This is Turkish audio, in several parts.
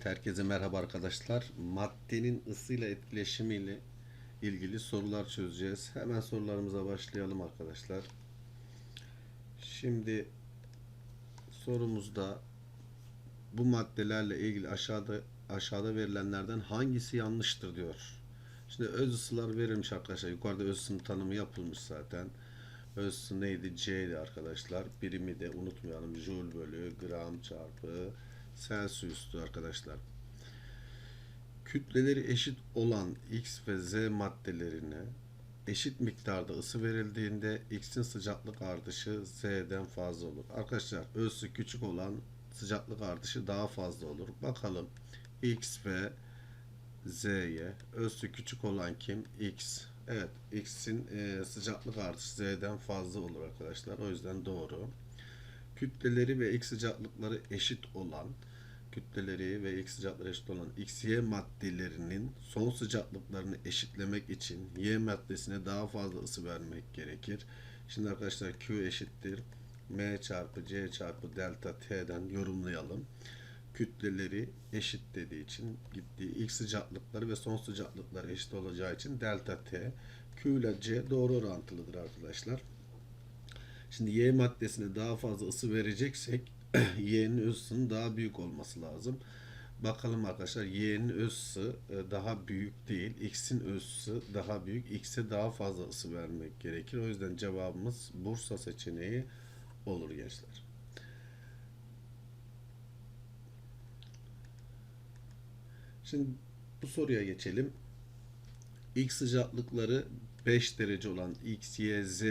Evet herkese merhaba arkadaşlar. Maddenin ısıyla etkileşimiyle ilgili sorular çözeceğiz. Hemen sorularımıza başlayalım arkadaşlar. Şimdi sorumuzda bu maddelerle ilgili aşağıda aşağıda verilenlerden hangisi yanlıştır diyor. Şimdi öz ısılar verilmiş arkadaşlar. Yukarıda öz ısının tanımı yapılmış zaten. Öz ısı neydi? C'ydi arkadaşlar. Birimi de unutmayalım. Joule bölü gram çarpı Celsius'tu arkadaşlar. Kütleleri eşit olan X ve Z maddelerine eşit miktarda ısı verildiğinde X'in sıcaklık artışı Z'den fazla olur. Arkadaşlar özü küçük olan sıcaklık artışı daha fazla olur. Bakalım X ve Z'ye özü küçük olan kim? X. Evet X'in e, sıcaklık artışı Z'den fazla olur arkadaşlar. O yüzden doğru. Kütleleri ve X sıcaklıkları eşit olan kütleleri ve X sıcaklıkları eşit olan XY maddelerinin son sıcaklıklarını eşitlemek için Y maddesine daha fazla ısı vermek gerekir. Şimdi arkadaşlar Q eşittir M çarpı C çarpı delta T'den yorumlayalım. Kütleleri eşit dediği için gittiği ilk sıcaklıkları ve son sıcaklıkları eşit olacağı için delta T Q ile C doğru orantılıdır arkadaşlar. Şimdi Y maddesine daha fazla ısı vereceksek Y'nin öz ısının daha büyük olması lazım. Bakalım arkadaşlar Y'nin öz ısı e, daha büyük değil. X'in öz ısı daha büyük. X'e daha fazla ısı vermek gerekir. O yüzden cevabımız Bursa seçeneği olur gençler. Şimdi bu soruya geçelim. X sıcaklıkları 5 derece olan X, Y, Z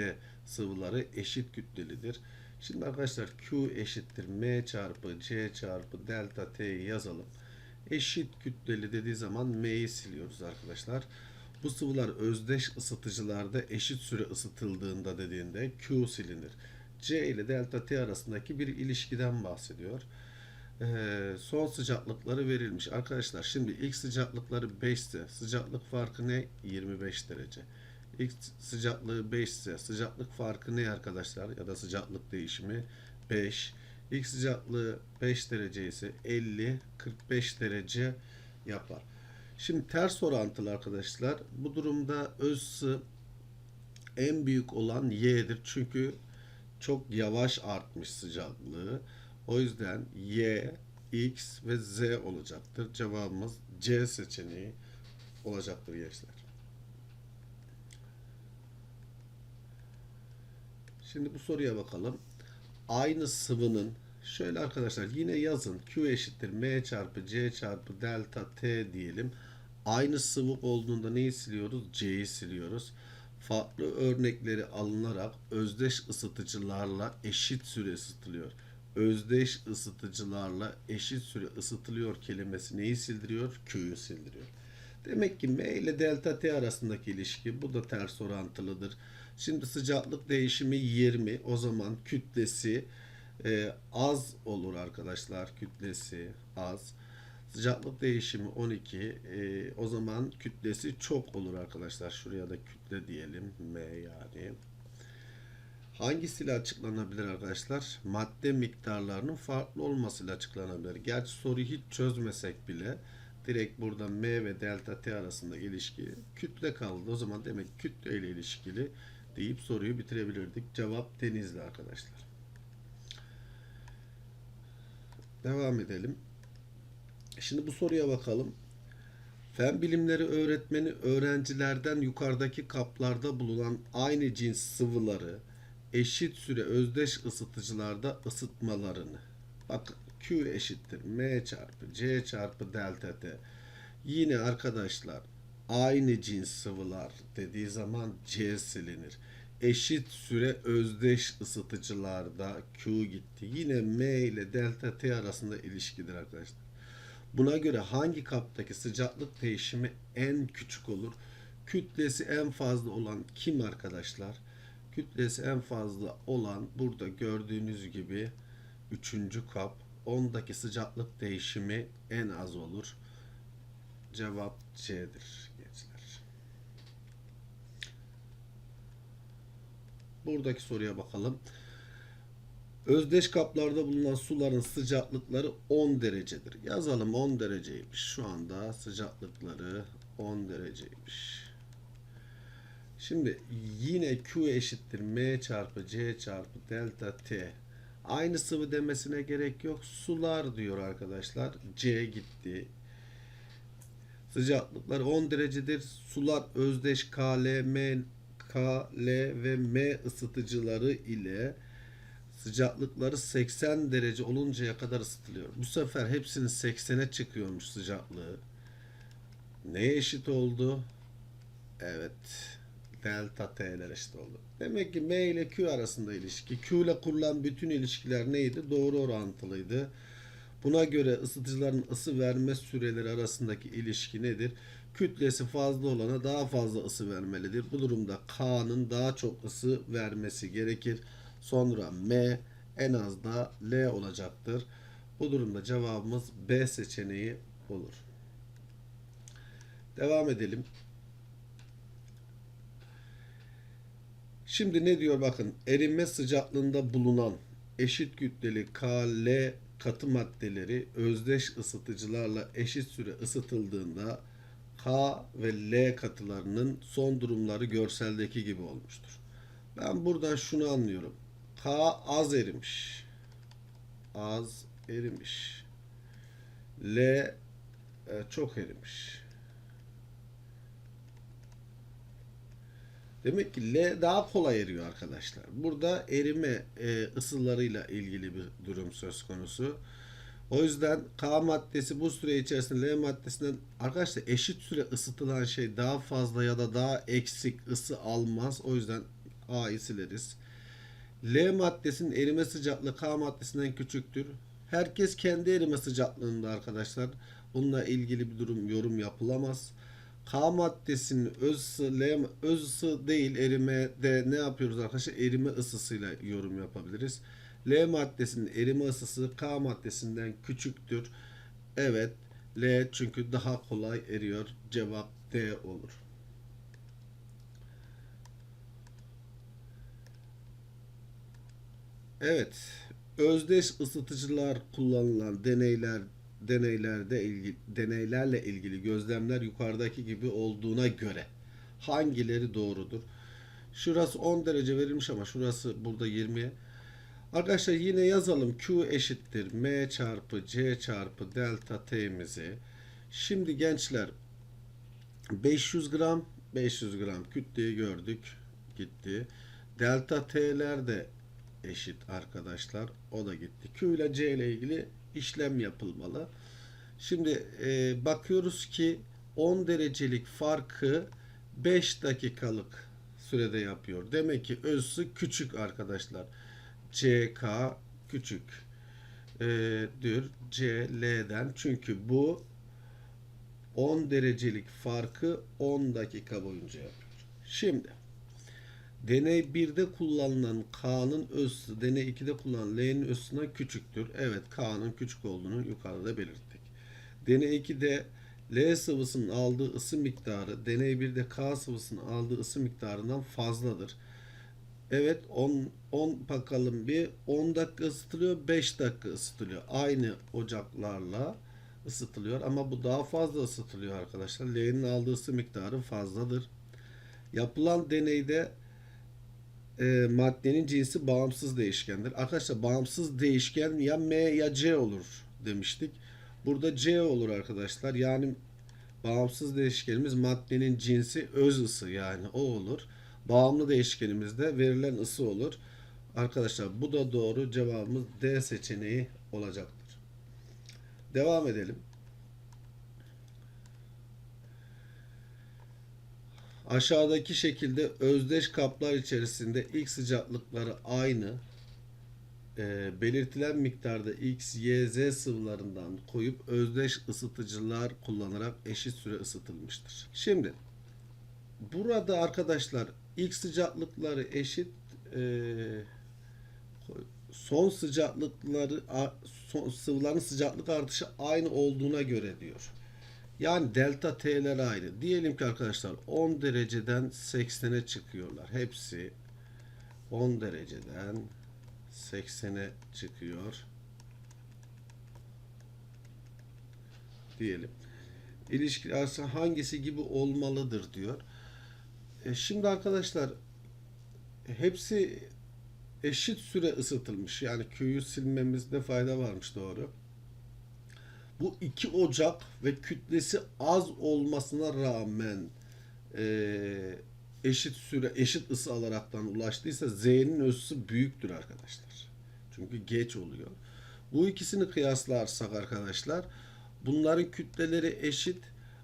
sıvıları eşit kütlelidir. Şimdi arkadaşlar Q eşittir M çarpı C çarpı delta T'yi yazalım. Eşit kütleli dediği zaman M'yi siliyoruz arkadaşlar. Bu sıvılar özdeş ısıtıcılarda eşit süre ısıtıldığında dediğinde Q silinir. C ile delta T arasındaki bir ilişkiden bahsediyor. Ee, son sıcaklıkları verilmiş. Arkadaşlar şimdi ilk sıcaklıkları 5 ise sıcaklık farkı ne? 25 derece. X sıcaklığı 5 ise sıcaklık farkı ne arkadaşlar? Ya da sıcaklık değişimi 5. X sıcaklığı 5 derece ise 50 45 derece yapar. Şimdi ters orantılı arkadaşlar. Bu durumda öz ısı en büyük olan Y'dir. Çünkü çok yavaş artmış sıcaklığı. O yüzden Y, X ve Z olacaktır. Cevabımız C seçeneği olacaktır gençler. Şimdi bu soruya bakalım. Aynı sıvının şöyle arkadaşlar yine yazın. Q eşittir M çarpı C çarpı delta T diyelim. Aynı sıvı olduğunda neyi siliyoruz? C'yi siliyoruz. Farklı örnekleri alınarak özdeş ısıtıcılarla eşit süre ısıtılıyor. Özdeş ısıtıcılarla eşit süre ısıtılıyor kelimesi neyi sildiriyor? Q'yu sildiriyor. Demek ki M ile delta T arasındaki ilişki bu da ters orantılıdır. Şimdi sıcaklık değişimi 20. O zaman kütlesi e, az olur arkadaşlar. Kütlesi az. Sıcaklık değişimi 12. E, o zaman kütlesi çok olur arkadaşlar. Şuraya da kütle diyelim. M yani. Hangisiyle açıklanabilir arkadaşlar? Madde miktarlarının farklı olmasıyla açıklanabilir. Gerçi soruyu hiç çözmesek bile direkt burada M ve delta T arasında ilişki kütle kaldı. O zaman demek kütle ile ilişkili deyip soruyu bitirebilirdik. Cevap Denizli arkadaşlar. Devam edelim. Şimdi bu soruya bakalım. Fen bilimleri öğretmeni öğrencilerden yukarıdaki kaplarda bulunan aynı cins sıvıları eşit süre özdeş ısıtıcılarda ısıtmalarını bak Q eşittir M çarpı C çarpı delta T yine arkadaşlar aynı cins sıvılar dediği zaman C silinir. Eşit süre özdeş ısıtıcılarda Q gitti. Yine M ile delta T arasında ilişkidir arkadaşlar. Buna göre hangi kaptaki sıcaklık değişimi en küçük olur? Kütlesi en fazla olan kim arkadaşlar? Kütlesi en fazla olan burada gördüğünüz gibi üçüncü kap. Ondaki sıcaklık değişimi en az olur. Cevap C'dir gençler. Buradaki soruya bakalım. Özdeş kaplarda bulunan suların sıcaklıkları 10 derecedir. Yazalım 10 dereceymiş. Şu anda sıcaklıkları 10 dereceymiş. Şimdi yine Q eşittir M çarpı C çarpı delta T. Aynı sıvı demesine gerek yok. Sular diyor arkadaşlar. C gitti. Sıcaklıkları 10 derecedir. Sular özdeş KL, M, KL ve M ısıtıcıları ile sıcaklıkları 80 derece oluncaya kadar ısıtılıyor. Bu sefer hepsinin 80'e çıkıyormuş sıcaklığı. Neye eşit oldu? Evet. Delta T'ler eşit oldu. Demek ki M ile Q arasında ilişki. Q ile kurulan bütün ilişkiler neydi? Doğru orantılıydı. Buna göre ısıtıcıların ısı verme süreleri arasındaki ilişki nedir? Kütlesi fazla olana daha fazla ısı vermelidir. Bu durumda K'nın daha çok ısı vermesi gerekir. Sonra M en az da L olacaktır. Bu durumda cevabımız B seçeneği olur. Devam edelim. Şimdi ne diyor bakın erime sıcaklığında bulunan eşit kütleli KL katı maddeleri özdeş ısıtıcılarla eşit süre ısıtıldığında K ve L katılarının son durumları görseldeki gibi olmuştur. Ben buradan şunu anlıyorum. K az erimiş. Az erimiş. L e, çok erimiş. Demek ki L daha kolay eriyor arkadaşlar. Burada erime e, ısılarıyla ilgili bir durum söz konusu. O yüzden K maddesi bu süre içerisinde L maddesinden arkadaşlar eşit süre ısıtılan şey daha fazla ya da daha eksik ısı almaz. O yüzden A'yı sileriz. L maddesinin erime sıcaklığı K maddesinden küçüktür. Herkes kendi erime sıcaklığında arkadaşlar. Bununla ilgili bir durum yorum yapılamaz. K maddesinin öz ısı, L, öz ısı değil erimede ne yapıyoruz arkadaşlar? Erime ısısıyla yorum yapabiliriz. L maddesinin erime ısısı K maddesinden küçüktür. Evet, L çünkü daha kolay eriyor. Cevap D olur. Evet, özdeş ısıtıcılar kullanılan deneyler deneylerde ilgili, deneylerle ilgili gözlemler yukarıdaki gibi olduğuna göre hangileri doğrudur? Şurası 10 derece verilmiş ama şurası burada 20. Arkadaşlar yine yazalım Q eşittir M çarpı C çarpı delta T'mizi. Şimdi gençler 500 gram 500 gram kütleyi gördük gitti. Delta T'ler de eşit arkadaşlar. O da gitti. Q ile C ile ilgili işlem yapılmalı. Şimdi e, bakıyoruz ki 10 derecelik farkı 5 dakikalık sürede yapıyor. Demek ki özsı küçük arkadaşlar. CK küçük e, dür CL'den çünkü bu 10 derecelik farkı 10 dakika boyunca yapıyor. Şimdi Deney 1'de kullanılan K'nın özü, deney 2'de kullanılan L'nin özünden küçüktür. Evet K'nın küçük olduğunu yukarıda belirttik. Deney 2'de L sıvısının aldığı ısı miktarı deney 1'de K sıvısının aldığı ısı miktarından fazladır. Evet 10 10 bakalım bir 10 dakika ısıtılıyor 5 dakika ısıtılıyor. Aynı ocaklarla ısıtılıyor ama bu daha fazla ısıtılıyor arkadaşlar. L'nin aldığı ısı miktarı fazladır. Yapılan deneyde e, maddenin cinsi bağımsız değişkendir. Arkadaşlar bağımsız değişken ya M ya C olur demiştik. Burada C olur arkadaşlar. Yani bağımsız değişkenimiz maddenin cinsi öz ısı yani o olur. Bağımlı değişkenimiz de verilen ısı olur. Arkadaşlar bu da doğru. Cevabımız D seçeneği olacaktır. Devam edelim. Aşağıdaki şekilde özdeş kaplar içerisinde ilk sıcaklıkları aynı e, belirtilen miktarda X, Y, Z sıvılarından koyup özdeş ısıtıcılar kullanarak eşit süre ısıtılmıştır. Şimdi burada arkadaşlar ilk sıcaklıkları eşit e, son sıcaklıkları son sıvıların sıcaklık artışı aynı olduğuna göre diyor. Yani delta T'ler aynı. Diyelim ki arkadaşlar 10 dereceden 80'e çıkıyorlar. Hepsi 10 dereceden 80'e çıkıyor. Diyelim. İlişki arası hangisi gibi olmalıdır diyor. E, şimdi arkadaşlar hepsi eşit süre ısıtılmış. Yani Q'yu silmemizde fayda varmış doğru. Bu iki ocak ve kütlesi az olmasına rağmen e, eşit süre, eşit ısı alaraktan ulaştıysa Z'nin ölçüsü büyüktür arkadaşlar. Çünkü geç oluyor. Bu ikisini kıyaslarsak arkadaşlar bunların kütleleri eşit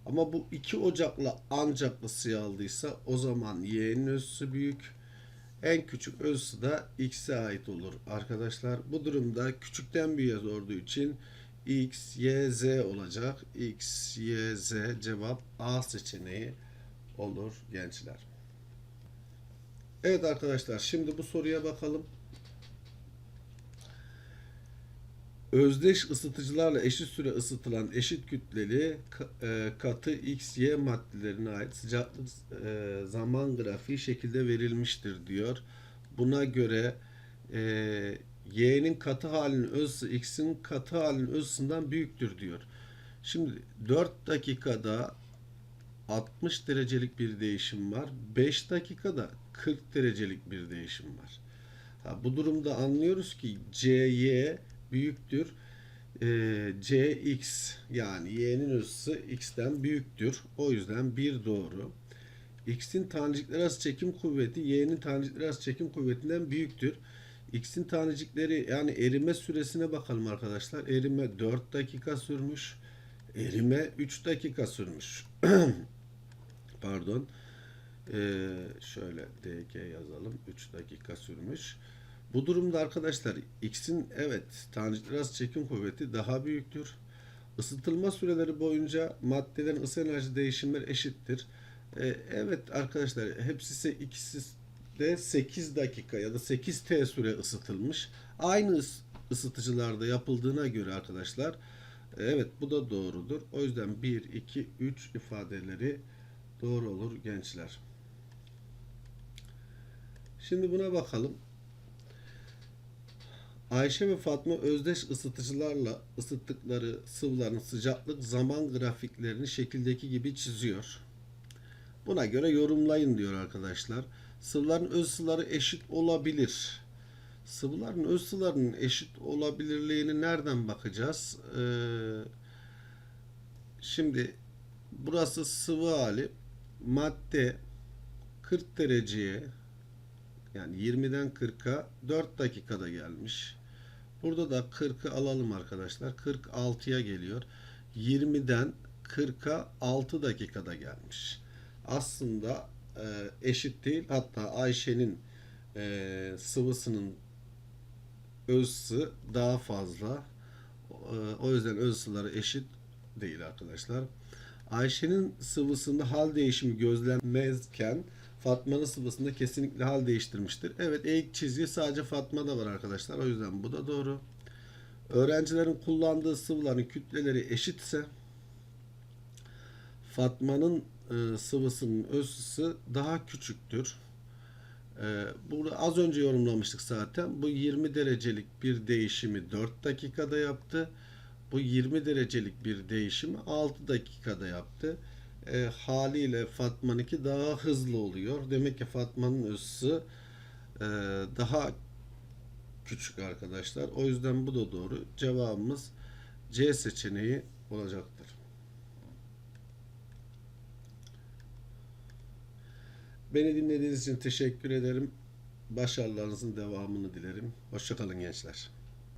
ama bu iki ocakla ancak ısıyı aldıysa o zaman Y'nin ölçüsü büyük. En küçük ölçüsü de X'e ait olur arkadaşlar. Bu durumda küçükten büyüğe sorduğu için X, Y, Z olacak. X, Y, Z cevap A seçeneği olur gençler. Evet arkadaşlar şimdi bu soruya bakalım. Özdeş ısıtıcılarla eşit süre ısıtılan eşit kütleli e, katı X, Y maddelerine ait sıcaklık e, zaman grafiği şekilde verilmiştir diyor. Buna göre e, Y'nin katı halinin ölçüsü X'in katı halinin ölçüsünden büyüktür diyor. Şimdi 4 dakikada 60 derecelik bir değişim var. 5 dakikada 40 derecelik bir değişim var. Ha, bu durumda anlıyoruz ki CY büyüktür. Ee, CX yani Y'nin ölçüsü X'ten büyüktür. O yüzden 1 doğru. X'in tanecikler arası çekim kuvveti Y'nin tanecikler arası çekim kuvvetinden büyüktür. X'in tanecikleri yani erime süresine bakalım arkadaşlar. Erime 4 dakika sürmüş. Erime 3 dakika sürmüş. Pardon. Ee, şöyle DG yazalım. 3 dakika sürmüş. Bu durumda arkadaşlar X'in evet arası çekim kuvveti daha büyüktür. Isıtılma süreleri boyunca maddelerin ısı enerji değişimleri eşittir. Ee, evet arkadaşlar hepsi ikisi de 8 dakika ya da 8 T süre ısıtılmış. Aynı ıs- ısıtıcılarda yapıldığına göre arkadaşlar evet bu da doğrudur. O yüzden 1, 2, 3 ifadeleri doğru olur gençler. Şimdi buna bakalım. Ayşe ve Fatma özdeş ısıtıcılarla ısıttıkları sıvıların sıcaklık zaman grafiklerini şekildeki gibi çiziyor. Buna göre yorumlayın diyor arkadaşlar. Sıvıların öz ısıları eşit olabilir. Sıvıların öz ısılarının eşit olabilirliğini nereden bakacağız? Ee, şimdi burası sıvı hali. Madde 40 dereceye yani 20'den 40'a 4 dakikada gelmiş. Burada da 40'ı alalım arkadaşlar. 46'ya geliyor. 20'den 40'a 6 dakikada gelmiş. Aslında e, eşit değil. Hatta Ayşe'nin e, sıvısının özsı daha fazla. E, o yüzden öz ısıları eşit değil arkadaşlar. Ayşe'nin sıvısında hal değişimi gözlenmezken Fatma'nın sıvısında kesinlikle hal değiştirmiştir. Evet eğik çizgi sadece Fatma'da var arkadaşlar. O yüzden bu da doğru. Öğrencilerin kullandığı sıvıların kütleleri eşitse Fatma'nın e, sıvısının öz ısı daha küçüktür. E, burada az önce yorumlamıştık zaten. Bu 20 derecelik bir değişimi 4 dakikada yaptı. Bu 20 derecelik bir değişimi 6 dakikada yaptı. E, haliyle Fatma'nınki daha hızlı oluyor. Demek ki Fatma'nın ısısı e, daha küçük arkadaşlar. O yüzden bu da doğru. Cevabımız C seçeneği olacaktır. Beni dinlediğiniz için teşekkür ederim. Başarılarınızın devamını dilerim. Hoşçakalın gençler.